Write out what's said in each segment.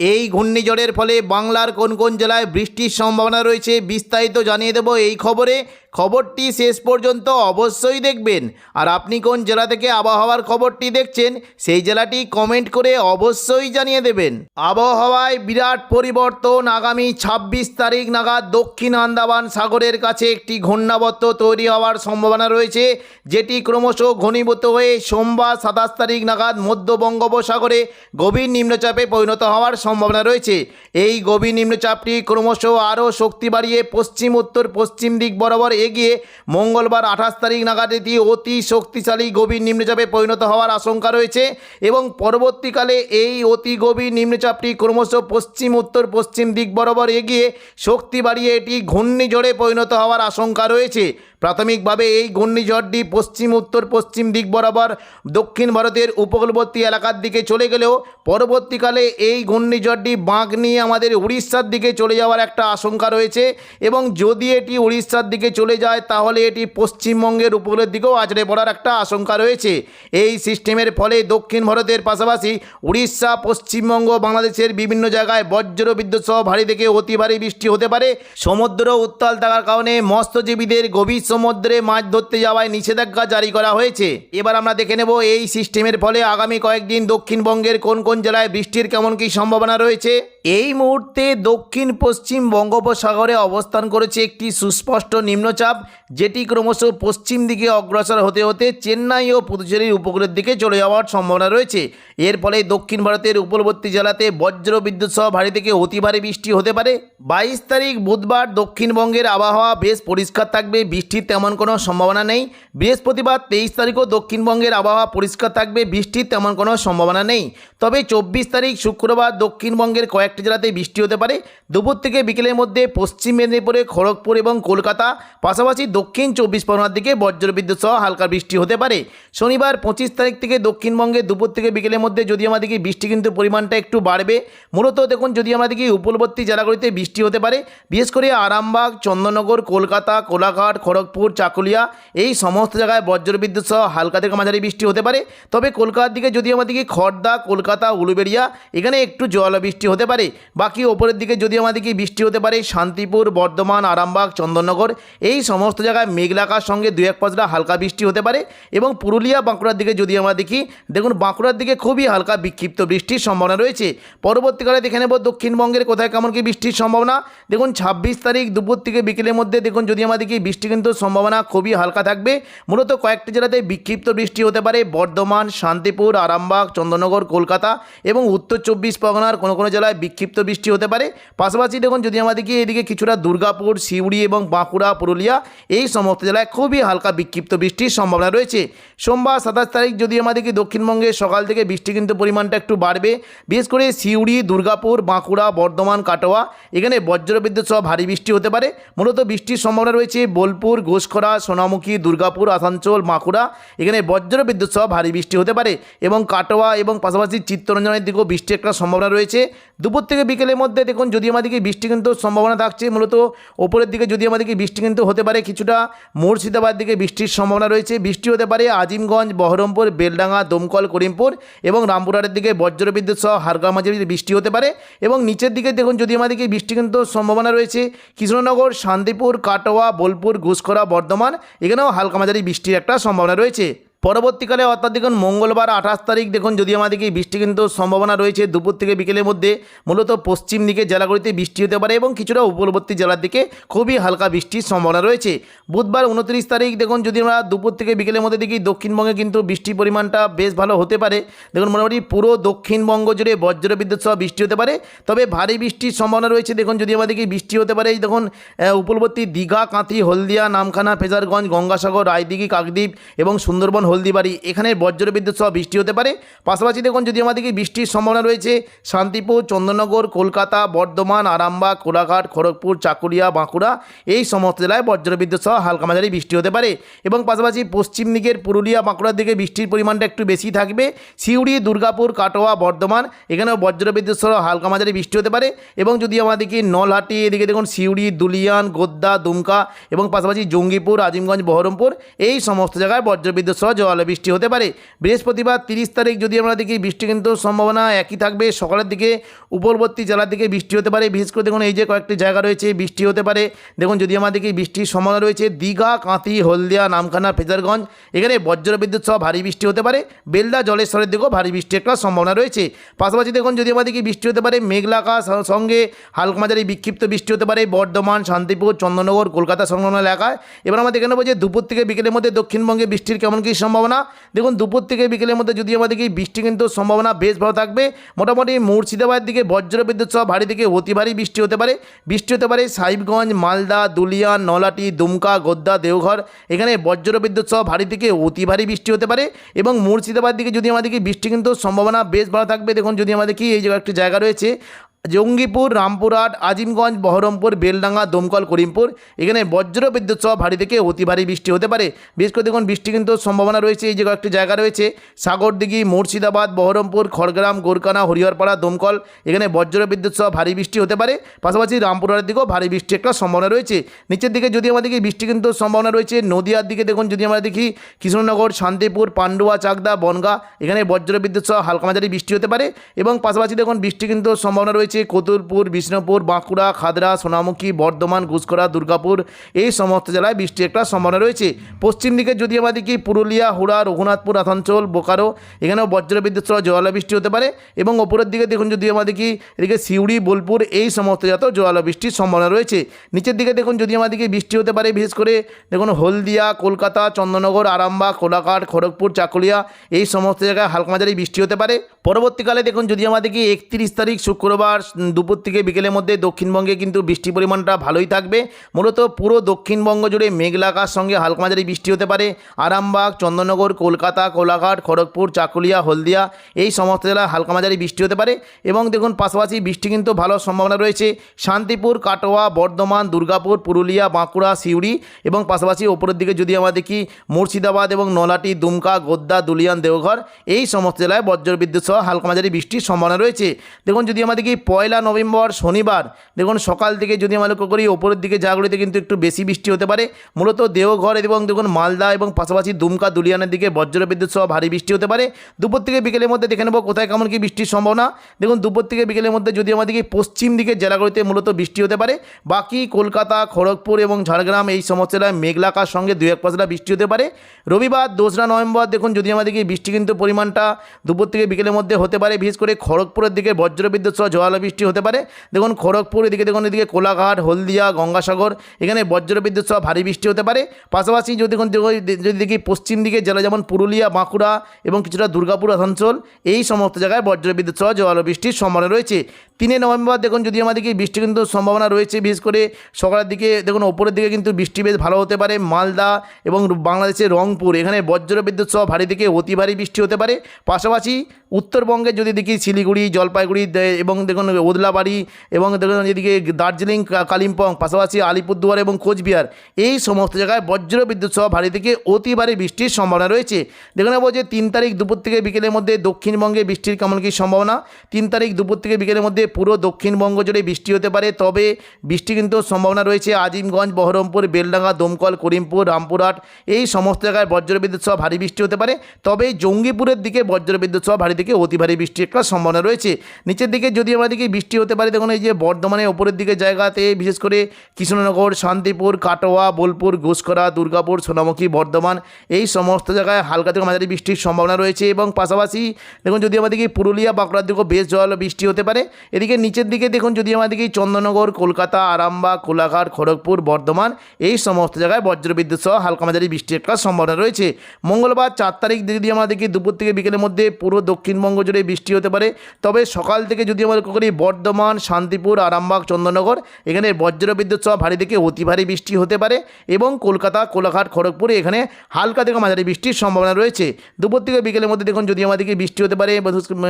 এই ঘূর্ণিঝড়ের ফলে বাংলার কোন কোন জেলায় বৃষ্টির সম্ভাবনা রয়েছে বিস্তারিত জানিয়ে দেব এই খবরে। খবরটি শেষ পর্যন্ত অবশ্যই দেখবেন। আর আপনি কোন জেলা থেকে আবহাওয়ার খবরটি দেখছেন, সেই জেলাটি কমেন্ট করে অবশ্যই জানিয়ে দেবেন। আবহাওয়ায় বিরাট পরিবর্তন আগামী ছাব্বিশ তারিখ নাগাদ দক্ষিণ আন্দামান সাগরের কাছে একটি ঘূর্ণাবর্ত তৈরি হওয়ার সম্ভাবনা রয়েছে, যেটি ক্রমশ ঘনীভূত হয়ে সোমবার সাতাশ তারিখ নাগাদ মধ্য বঙ্গোপসাগরে গভীর নিম্নচাপে পরিণত হওয়ার সম্ভাবনা রয়েছে। এই গভীর নিম্নচাপটি ক্রমশ আরও শক্তি বাড়িয়ে পশ্চিম, উত্তর, পশ্চিম দিক বরাবর এগিয়ে মঙ্গলবার আঠাশ তারিখ নাগাদ এটি অতি শক্তিশালী গভীর নিম্নচাপে পরিণত হওয়ার আশঙ্কা রয়েছে এবং পরবর্তীকালে এই অতি গভীর নিম্নচাপটি ক্রমশ পশ্চিম, উত্তর, পশ্চিম দিক বরাবর এগিয়ে শক্তি বাড়িয়ে এটি ঘূর্ণিঝড়ে পরিণত হওয়ার আশঙ্কা রয়েছে। প্রাথমিকভাবে এই ঘূর্ণিঝড়টি পশ্চিম, উত্তর, পশ্চিম দিক বরাবর দক্ষিণ ভারতের উপকূলবর্তী এলাকার দিকে চলে গেলেও পরবর্তীকালে এই ঘূর্ণিঝড়টি বাঁক নিয়ে আমাদের উড়িষ্যার দিকে চলে যাওয়ার একটা আশঙ্কা রয়েছে এবং যদি এটি উড়িষ্যার দিকে চলে যায় তাহলে এটি পশ্চিমবঙ্গের উপকূলের দিকেও আছড়ে পড়ার একটা আশঙ্কা রয়েছে। এই সিস্টেমের ফলে দক্ষিণ ভারতের পাশাপাশি উড়িষ্যা, পশ্চিমবঙ্গ, বাংলাদেশের বিভিন্ন জায়গায় বজ্র বিদ্যুৎ সহ ভারী থেকে অতি ভারী বৃষ্টি হতে পারে। সমুদ্র উত্তাল থাকার কারণে মৎস্যজীবীদের গভীর সমুদ্রে মাছ ধরতে যাওয়ায় নিষেধাজ্ঞা জারি করা হয়েছে। এবার আমরা দেখে নেব এই সিস্টেমের ফলে আগামী কয়েকদিন দক্ষিণবঙ্গের কোন কোন জেলায় বৃষ্টির কেমন কী সম্ভাবনা রয়েছে। এই মুহূর্তে দক্ষিণ পশ্চিম বঙ্গোপসাগরে অবস্থান করেছে একটি সুস্পষ্ট নিম্নচাপ, যেটি ক্রমশ পশ্চিম দিকে অগ্রসর হতে হতে চেন্নাই ও পুদুচেরির উপকূলের দিকে চলে যাওয়ার সম্ভাবনা রয়েছে। এর ফলে দক্ষিণ ভারতের উপকূলবর্তী জেলাতে বজ্র বিদ্যুৎ সহ ভারী থেকে অতি ভারী বৃষ্টি হতে পারে। বাইশ তারিখ বুধবার দক্ষিণবঙ্গের আবহাওয়া বেশ পরিষ্কার থাকবে, বৃষ্টির তেমন কোনো সম্ভাবনা নেই। বৃহস্পতিবার তেইশ তারিখও দক্ষিণবঙ্গের আবহাওয়া পরিষ্কার থাকবে, বৃষ্টির তেমন কোনো সম্ভাবনা নেই। তবে চব্বিশ তারিখ শুক্রবার দক্ষিণবঙ্গের কয়েকটি জেলাতে বৃষ্টি হতে পারে। দুপুর থেকে বিকেলের মধ্যে পশ্চিম মেদিনীপুরে, খড়গপুর এবং কলকাতা, পাশাপাশি দক্ষিণ চব্বিশ পরগনার দিকে বজ্রবিদ্যুৎ সহ হালকা বৃষ্টি হতে পারে। শনিবার পঁচিশ তারিখ থেকে দক্ষিণবঙ্গে দুপুর থেকে বিকেলের মধ্যে যদি আমাদেরকে বৃষ্টি কিন্তু পরিমাণটা একটু বাড়বে। মূলত দেখুন, যদি আমাদেরকে উপকূলবর্তী জেলাগুলিতে বৃষ্টি হতে পারে, বিশেষ করে আরামবাগ চন্দননগর কলকাতা, কোলাঘাট, খড়গপুর, চাকুলিয়া, এই সমস্ত জায়গায় বজ্রবিদ্যুৎ সহ হালকা থেকে মাঝারি বৃষ্টি হতে পারে। তবে কলকাতার দিকে যদি আমাদেরকে খড়দা, কলকাতা, উলুবেড়িয়া, এখানে একটু জল বৃষ্টি হতে পারে। বাকি ওপরের দিকে যদি আমাদেরকে বৃষ্টি হতে পারে, শান্তিপুর, বর্ধমান, আরামবাগ, চন্দননগর, এই সমস্ত জায়গায় মেঘলাকার সঙ্গে দু এক পাঁচটা হালকা বৃষ্টি হতে পারে এবং পুরুলিয়া, বাঁকুড়ার দিকে যদি আমরা দেখি দেখুন বাঁকুড়ার দিকে খুবই হালকা বিক্ষিপ্ত বৃষ্টির সম্ভাবনা রয়েছে। পরবর্তীকালে দেখে নেব দক্ষিণবঙ্গের কোথায় কেমন কি বৃষ্টির সম্ভাবনা। দেখুন ছাব্বিশ তারিখ দুপুর থেকে বিকেলের মধ্যে দেখুন যদি আমাদেরকে বৃষ্টি কিন্তু সম্ভাবনা খুবই হালকা থাকবে। মূলত কয়েকটি জেলাতে বিক্ষিপ্ত বৃষ্টি হতে পারে, বর্ধমান, শান্তিপুর, আরামবাগ, চন্দননগর, কলকাতা এবং উত্তর চব্বিশ পরগনার কোনো কোনো জেলায় বিক্ষিপ্ত বৃষ্টি হতে পারে। পাশাপাশি দেখুন, যদি আমাদেরকে এদিকে কিছুটা দুর্গাপুর, সিউড়ি এবং বাঁকুড়া, পুরুলিয়া এই সমস্ত জেলায় খুবই হালকা বিক্ষিপ্ত বৃষ্টির সম্ভাবনা রয়েছে। সোমবার সাতাশ তারিখ যদি আমাদেরকে দক্ষিণবঙ্গে সকাল থেকে বৃষ্টি কিন্তু পরিমাণটা একটু বাড়বে। বিশেষ করে সিউড়ি, দুর্গাপুর, বাঁকুড়া, বর্ধমান, কাটোয়া, এখানে বজ্রবিদ্যুৎ সহ ভারী বৃষ্টি হতে পারে। মূলত বৃষ্টির সম্ভাবনা রয়েছে বোলপুর, ঘোষখরা, সোনামুখী, দুর্গাপুর, আসানসোল, বাঁকুড়া, এখানে বজ্রবিদ্যুৎ সহ ভারী বৃষ্টি হতে পারে এবং কাটোয়া এবং পাশাপাশি চিত্তরঞ্জনের দিকেও বৃষ্টির একটা সম্ভাবনা রয়েছে। দুপুর থেকে বিকেলের মধ্যে দেখুন, যদি আমাদেরকে বৃষ্টি কিন্তু সম্ভাবনা থাকছে, মূলত ওপরের দিকে যদি আমাদেরকে বৃষ্টি কিন্তু হতে পারে, কিছুটা মুর্শিদাবাদ দিকে বৃষ্টির সম্ভাবনা রয়েছে। বৃষ্টি হতে পারে আজিমগঞ্জ, বহরমপুর, বেলডাঙ্গা, দমকল, করিমপুর এবং রামপুরহাটের দিকে বজ্রবিদ্যুৎ সহ হালকা মাঝারি বৃষ্টি হতে পারে এবং নিচের দিকে দেখুন, যদি আমাদেরকে বৃষ্টি কিন্তু সম্ভাবনা রয়েছে, কৃষ্ণনগর, শান্তিপুর, কাটোয়া, বোলপুর, ঘুষখরা, বর্ধমান, এখানেও হালকা মাঝারি বৃষ্টির একটা সম্ভাবনা রয়েছে। পরবর্তীকালে অর্থাৎ দেখুন মঙ্গলবার আঠাশ তারিখ দেখুন যদি আমাদেরকে বৃষ্টি কিন্তু সম্ভাবনা রয়েছে দুপুর থেকে বিকেলের মধ্যে মূলত পশ্চিম দিকে জেলাগুলিতে বৃষ্টি হতে পারে এবং কিছুটা উপকূলবর্তী জেলার দিকে খুবই হালকা বৃষ্টির সম্ভাবনা রয়েছে। বুধবার উনত্রিশ তারিখ দেখুন যদি আমরা দুপুর থেকে বিকেলের মধ্যে দেখি দক্ষিণবঙ্গে কিন্তু বৃষ্টির পরিমাণটা বেশ ভালো হতে পারে। দেখুন মোটামুটি পুরো দক্ষিণবঙ্গ জুড়ে বজ্রবিদ্যুৎ সহ বৃষ্টি হতে পারে তবে ভারী বৃষ্টির সম্ভাবনা রয়েছে। দেখুন যদি আমাদেরকে বৃষ্টি হতে পারে দেখুন আহ, উপকূলবর্তী দীঘা কাঁথি হলদিয়া নামখানা ফেজারগঞ্জ গঙ্গাসাগর রায়দিঘি কাকদ্বীপ এবং সুন্দরবন হলদিবাড়ি। এখানে বজ্র বিদ্যুৎ সহ বৃষ্টি হতে পারে। পাশাপাশি দেখুন, যদি আমাদেরকে বৃষ্টির সম্ভাবনা রয়েছে, শান্তিপুর চন্দননগর কলকাতা, বর্ধমান, আরামবাগ, কোলাঘাট, খড়গপুর চাকুলিয়া বাঁকুড়া, এই সমস্ত জেলায় বজ্র বিদ্যুৎ সহ হালকা মাঝারি বৃষ্টি হতে পারে। এবং পাশাপাশি পশ্চিম দিকের পুরুলিয়া, বাঁকুড়ার দিকে বৃষ্টির পরিমাণটা একটু বেশি থাকবে। সিউড়ি, দুর্গাপুর, কাটোয়া, বর্ধমান, এখানেও বজ্র বিদ্যুৎ সহ হালকা মাঝারি বৃষ্টি হতে পারে। এবং যদি আমাদেরকে নলহাটি, এদিকে দেখুন, সিউড়ি, দুলিয়ান, গোদ্দা, দুমকা, এবং পাশাপাশি জঙ্গিপুর, আজিমগঞ্জ, বহরমপুর, এই সমস্ত জায়গায় বজ্রবিদ্যুৎ সহ জল বৃষ্টি হতে পারে। বৃহস্পতিবার তিরিশ তারিখ যদি আমরা দেখি, বৃষ্টি কিন্তু সম্ভাবনা একই থাকবে। সকালের দিকে উপরবর্তী জেলার দিকে বৃষ্টি হতে পারে। বিশেষ করে দেখুন, এই যে কয়েকটি জায়গা রয়েছে, বৃষ্টি হতে পারে। দেখুন, যদি আমাদেরকে বৃষ্টির সম্ভাবনা রয়েছে, দীঘা, কাঁথি, হলদিয়া, নামখানা, ফেজারগঞ্জ, এখানে বজ্রবিদ্যুৎ সহ ভারী বৃষ্টি হতে পারে। বেলদা, জলেশ্বরের দিকেও ভারী বৃষ্টি একটা সম্ভাবনা রয়েছে। পাশাপাশি দেখুন, যদি আমাদেরকে বৃষ্টি হতে পারে মেঘলা আকাশ সঙ্গে হালকা বিক্ষিপ্ত বৃষ্টি হতে পারে বর্ধমান, শান্তিপুর, চন্দননগর, কলকাতা সংলগ্ন এলাকায়। এবার আমরা দেখে নেব যে দুপুর থেকে বিকেলের মধ্যে দক্ষিণবঙ্গে বৃষ্টির কেমন কী সম্ভাবনা দেখুন, দুপুর থেকে বিকেলের মধ্যে যদি আমাদের কি বৃষ্টি কিন্তু সম্ভাবনা বেশ ভালো থাকবে। মোটামুটি মুর্শিদাবাদ দিকে বজ্র বিদ্যুৎ সহ ভারী থেকে অতি ভারী বৃষ্টি হতে পারে। বৃষ্টি হতে পারে সাহিবগঞ্জ, মালদা দুলিয়ান নলাটি দুমকা গোদ্দা দেওঘর। এখানে বজ্র বিদ্যুৎ সহ ভারী থেকে অতি ভারী বৃষ্টি হতে পারে এবং মুর্শিদাবাদ দিকে যদি আমাদেরকে বৃষ্টি কিন্তু সম্ভাবনা বেশ ভালো থাকবে। দেখুন, যদি আমাদের কি এই যে একটি জায়গা রয়েছে জঙ্গিপুর, রামপুরহাট, আজিমগঞ্জ, বহরমপুর, বেলডাঙ্গা, দমকল, করিমপুর। এখানে বজ্র বিদ্যুৎ সহ ভারী থেকে অতি ভারী বৃষ্টি হতে পারে। বেশ দেখুন, বৃষ্টি কিন্তু সম্ভাবনা রয়েছে। এই যে একটি জায়গা রয়েছে, সাগরদিঘি, মুর্শিদাবাদ, বহরমপুর, খড়গ্রাম গোরকানা হরিহরপাড়া, দমকল, এখানে বজ্র বিদ্যুৎ সহ ভারী বৃষ্টি হতে পারে। পাশাপাশি রামপুরহাটের দিকেও ভারী বৃষ্টি একটা সম্ভাবনা রয়েছে। নিচের দিকে যদি আমাদেরকে বৃষ্টি কিন্তু সম্ভাবনা রয়েছে। নদীয়ার দিকে দেখুন, যদি আমরা দেখি, কৃষ্ণনগর, শান্তিপুর, পান্ডুয়া, চাকদা, বনগা, এখানে বজ্র বিদ্যুৎ সহ হালকা মাঝারি বৃষ্টি হতে পারে। এবং পাশাপাশি দেখুন, বৃষ্টি কিন্তু সম্ভাবনা রয়েছে। কতুলপুর, বিষ্ণুপুর, বাঁকুড়া, খাদরা, সোনামুখী, বর্ধমান ঘুষকরা দুর্গাপুর। এই সমস্ত জেলায় বৃষ্টি একটা সম্ভাবনা রয়েছে। পশ্চিম দিকে যদি আমরা দেখি পুরুলিয়া, হুড়া, রঘুনাথপুর, আসানসোল, বোকারো, এখানেও বজ্রবিদ্যুৎ সহ জোয়ালা হতে পারে এবং ওপরের দিকে দেখুন যদি আমরা দেখি এদিকে সিউড়ি, বোলপুর এই সমস্ত জাত জোয়ালা বৃষ্টির সম্ভাবনা রয়েছে। নিচের দিকে দেখুন যদি আমাদের দিকে বৃষ্টি হতে পারে, বিশেষ করে দেখুন হলদিয়া, কলকাতা চন্দননগর আরামবাগ, কোলাঘাট, খড়গপুর, চাকুলিয়া এই সমস্ত জায়গায় হালকা মাঝারি বৃষ্টি হতে পারে। পরবর্তীকালে দেখুন যদি আমাদেরকে একত্রিশ তারিখ শুক্রবার দুপুর থেকে বিকেলের মধ্যে দক্ষিণবঙ্গে কিন্তু বৃষ্টি পরিমাণটা ভালোই থাকবে। মূলত পুরো দক্ষিণবঙ্গ জুড়ে মেঘলা আকাশ সঙ্গে হালকা মাঝারি বৃষ্টি হতে পারে। আরামবাগ, চন্দননগর, কলকাতা, কোলাঘাট, খড়গপুর, চাকুলিয়া, হলদিয়া এই সমস্ত জেলায় হালকা মাঝারি বৃষ্টি হতে পারে এবং দেখুন পাশাপাশি বৃষ্টি কিন্তু ভালো সম্ভাবনা রয়েছে। শান্তিপুর, কাটোয়া, বর্ধমান, দুর্গাপুর, পুরুলিয়া, বাঁকুড়া, সিউড়ি এবং পাশাপাশি ওপরের দিকে যদি আমরা দেখি মুর্শিদাবাদ এবং নলাটি দুমকা গোদ্দা দুলিয়ান, দেওঘর এই সমস্ত জেলায় বজ্র বিদ্যুৎ সহ হালকা মাঝারি বৃষ্টির সম্ভাবনা রয়েছে। দেখুন যদি আমরা দেখি পয়লা নভেম্বর শনিবার। দেখুন, সকাল থেকে যদি আমরা লক্ষ্য করি, ওপরের দিকে জায়গাগুলিতে কিন্তু একটু বেশি বৃষ্টি হতে পারে। মূলত দেওঘর এবং দেখুন, মালদা এবং পাশাপাশি দুমকা, দুলিয়ানের দিকে বজ্র বিদ্যুৎ সহ ভারী বৃষ্টি হতে পারে। দুপুর থেকে বিকেলের মধ্যে দেখে নেব কোথায় কেমন কি বৃষ্টির সম্ভাবনা। দেখুন, দুপুর থেকে বিকেলের মধ্যে যদি আমাদেরকে পশ্চিম দিকের জেলাগুলিতে মূলত বৃষ্টি হতে পারে, বাকি কলকাতা, খড়গপুর এবং ঝাড়গ্রাম এই সমস্ত জেলায় মেঘলাকার সঙ্গে দু এক পাঁচটা বৃষ্টি হতে পারে। রবিবার, দোসরা নভেম্বর, দেখুন, যদি আমাদেরকে বৃষ্টি কিন্তু পরিমাণটা দুপুর থেকে বিকেলের মধ্যে হতে পারে, বিশেষ করে খড়গপুরের দিকে বজ্রবিদ্যুৎ সহ জোয়ালা বৃষ্টি হতে পারে। দেখুন, খড়গপুর, এদিকে দেখুন, এদিকে কোলাঘাট, হলদিয়া, গঙ্গাসাগর, এখানে বজ্রবিদ্যুৎ সহ ভারী বৃষ্টি হতে পারে। পাশাপাশি যদি দেখুন যদি দেখি পশ্চিম দিকে জেলা যেমন পুরুলিয়া, বাঁকুড়া এবং কিছুটা দুর্গাপুর, আসানসোল, এই সমস্ত জায়গায় বজ্রবিদ্যুৎ সহ জল বৃষ্টির সম্ভাবনা রয়েছে। তিনে নভেম্বর, দেখুন, যদি আমাদেরকে বৃষ্টি কিন্তু সম্ভাবনা রয়েছে, বিশেষ করে সকালের দিকে, দেখুন, ওপরের দিকে কিন্তু বৃষ্টি বেশ ভালো হতে পারে, মালদা এবং বাংলাদেশের রংপুর, এখানে বজ্রবিদ্যুৎ সহ ভারী থেকে অতি ভারী বৃষ্টি হতে পারে। পাশাপাশি উত্তরবঙ্গে যদি দেখি শিলিগুড়ি, জলপাইগুড়ি এবং দেখুন ওদলাবাড়ি এবং দেখুন এদিকে দার্জিলিং কালিম্পং, পাশাপাশি আলিপুরদুয়ার এবং কোচবিহার, এই সমস্ত জায়গায় বজ্র বিদ্যুৎ সহ ভারী থেকে অতি ভারী বৃষ্টির সম্ভাবনা রয়েছে। দেখে নেব যে তিন তারিখ দুপুর থেকে বিকেলের মধ্যে দক্ষিণবঙ্গে বৃষ্টির কেমন কী সম্ভাবনা। তিন তারিখ দুপুর থেকে বিকেলের মধ্যে পুরো দক্ষিণবঙ্গ জুড়ে বৃষ্টি হতে পারে, তবে বৃষ্টি কিন্তু সম্ভাবনা রয়েছে আজিমগঞ্জ, বহরমপুর, বেলডাঙ্গা, দমকল, করিমপুর, রামপুরহাট, এই সমস্ত জায়গায় বজ্রবিদ্যুৎ সহ ভারী বৃষ্টি হতে পারে। তবে জঙ্গিপুরের দিকে বজ্রবিদ্যুৎ সহ ভারী থেকে অতি ভারী বৃষ্টির একটা সম্ভাবনা রয়েছে। নিচের দিকে যদি আমরা দিকে বৃষ্টি হতে পারে। দেখুন, এই যে বর্ধমানের ওপরের দিকে জায়গাতে, বিশেষ করে কৃষ্ণনগর, শান্তিপুর, কাটোয়া, বোলপুর ঘুষকরা দুর্গাপুর, সোনামুখী, বর্ধমান, এই সমস্ত জায়গায় হালকা থেকে মাঝারি বৃষ্টির সম্ভাবনা রয়েছে এবং পাশাপাশি দেখুন, যদি আমাদেরকে পুরুলিয়া, বাঁকুড়ার দিকেও বেশ জল বৃষ্টি হতে পারে। এদিকে নিচের দিকে দেখুন, যদি আমাদেরকে চন্দননগর কলকাতা, আরামবাগ, কোলাঘাট, খড়গপুর, বর্ধমান, এই সমস্ত জায়গায় বজ্রবিদ্যুৎ সহ হালকা মাঝারি বৃষ্টির একটা সম্ভাবনা রয়েছে। মঙ্গলবার চার তারিখ যদি আমাদেরকে দুপুর থেকে বিকেলের মধ্যে পুরো দক্ষিণবঙ্গ জুড়ে বৃষ্টি হতে পারে, তবে সকাল থেকে যদি আমরা করি বর্ধমান, শান্তিপুর, আরামবাগ চন্দননগর এখানে বজ্র বিদ্যুৎ সহ ভারী থেকে অতি ভারী বৃষ্টি হতে পারে এবং কলকাতা, কোলাঘাট, খড়গপুর এখানে হালকা থেকে মাঝারি বৃষ্টির সম্ভাবনা রয়েছে। দুপুর থেকে বিকেলের মধ্যে দেখুন যদি আমাদেরকে বৃষ্টি হতে পারে,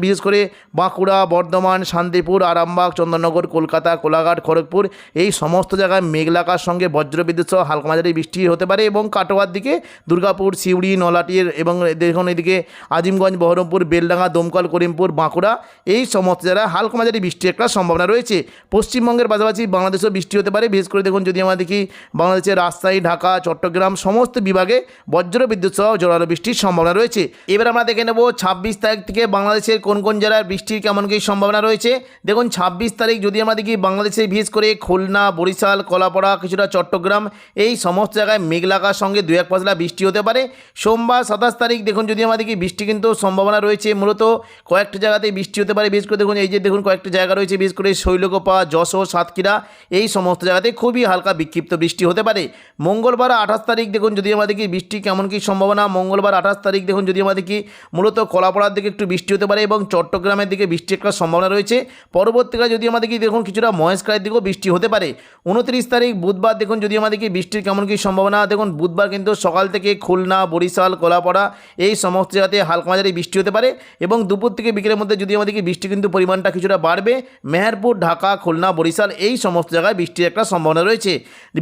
বিশেষ- করে বাঁকুড়া, বর্ধমান, শান্তিপুর, আরামবাগ চন্দননগর কলকাতা, কোলাঘাট, খড়গপুর, এই সমস্ত জায়গায় মেঘলাকার সঙ্গে বজ্র বিদ্যুৎ সহ হালকা মাঝারি বৃষ্টি হতে পারে এবং কাটোয়ার দিকে দুর্গাপুর, সিউড়ি, নলাটির এবং দেখুন এদিকে আজিমগঞ্জ, বহরমপুর, বেলডাঙ্গা, দমকল, করিমপুর, বাঁকুড়া, এই সমস্ত জায়গায় হালকা মাঝারি বৃষ্টির একটা সম্ভাবনা রয়েছে। পশ্চিমবঙ্গের পাশাপাশি বাংলাদেশেও বৃষ্টি হতে পারে। বিশেষ করে দেখুন, যদি আমরা দেখি বাংলাদেশের রাজশাহী, ঢাকা, চট্টগ্রাম সমস্ত বিভাগে বজ্র বিদ্যুৎ সহ জোরালো বৃষ্টির সম্ভাবনা রয়েছে। এবার আমরা দেখে নেব ছাব্বিশ তারিখ থেকে বাংলাদেশের কোন কোন জেলার বৃষ্টির কেমন কী সম্ভাবনা রয়েছে। দেখুন, ছাব্বিশ তারিখ যদি আমরা দেখি বাংলাদেশে বিশেষ করে খুলনা, বরিশাল, কলাপাড়া, কিছুটা চট্টগ্রাম, এই সমস্ত জায়গায় মেঘলাকার সঙ্গে দু এক পাঁচলা বৃষ্টি হতে পারে। সোমবার সাতাশ তারিখ দেখুন, যদি আমরা দেখি বৃষ্টি কিন্তু সম্ভাবনা রয়েছে। মূলত কয়েকটি জায়গাতেই বৃষ্টি হতে পারে। বিশেষ করে দেখুন, এই যে দেখুন, কয়েকটি জায়গা রয়েছে, বিশেষ করে শৈলকোপা, যশোর, সাতক্ষীরা। এই সমস্ত জায়গাতে খুবই হালকা বিক্ষিপ্ত বৃষ্টি হতে পারে। মঙ্গলবার আঠাশ তারিখ দেখুন যদি আমরা দেখি বৃষ্টি কেমন কী সম্ভাবনা, মঙ্গলবার আঠাশ তারিখ দেখুন যদি আমরা দেখি মূলত কলাপাড়ার দিকে একটু বৃষ্টি হতে পারে এবং চট্টগ্রামের দিকে বৃষ্টি একটা সম্ভাবনা রয়েছে। পরবর্তীকালে যদি আমরা দেখি দেখুন কিছুটা মহেশখালের দিকেও বৃষ্টি হতে পারে। উনত্রিশ তারিখ বুধবার দেখুন যদি আমরা দেখি বৃষ্টির কেমন কী সম্ভাবনা, দেখুন বুধবার কিন্তু সকাল থেকে খুলনা, বরিশাল, কলাপাড়া এই সমস্ত জায়গাতে হালকা মাঝারি বৃষ্টি হতে পারে এবং দুপুর থেকে বিকেলের মধ্যে যদি দেখি বৃষ্টি কিন্তু পরিমাণটা কিছুটা বাড়বে। মেহেরপুর, ঢাকা, খুলনা, বরিশাল এই সমস্ত জায়গায় বৃষ্টির একটা সম্ভাবনা রয়েছে।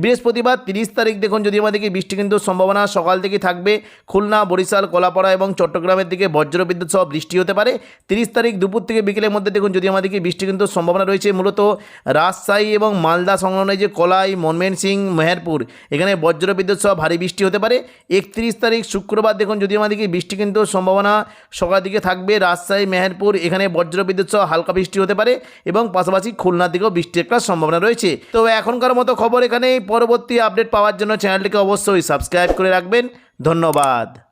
বৃহস্পতিবার তিরিশ তারিখ দেখুন যদি দেখি বৃষ্টি কিন্তু সম্ভাবনা সকাল থেকে থাকবে। খুলনা, বরিশাল, কলাপাড়া এবং চট্টগ্রামের দিকে বজ্রবিদ্যুৎ সহ বৃষ্টি হতে পারে। তিরিশ তারিখ দুপুর থেকে বিকেলের মধ্যে দেখুন যদি দেখি বৃষ্টি কিন্তু সম্ভাবনা রয়েছে, মূলত রাজশাহী এবং মালদা সংলগ্ন যে কলাই মনমেন সিং, মেহেরপুর, এখানে বজ্রবিদ্যুৎ সহ ভারী বৃষ্টি হতে পারে। একত্রিশ তারিখ শুক্রবার দেখুন যদি দেখি বৃষ্টি কিন্তু সম্ভাবনা সকাল দিকে থাকবে। রাজশাহী, মেহেরপুর, এখানে বজ্রবিদ্যুৎ সহ হালকা বৃষ্টি হতে পারে। এবং পাশাপাশি খুলনার দিকেও বৃষ্টি একটা সম্ভাবনা রয়েছে। তো এখনকার মতো খবর এখানেই। পরবর্তী আপডেট পাওয়ার জন্য চ্যানেলটিকে অবশ্যই সাবস্ক্রাইব করে রাখবেন। ধন্যবাদ।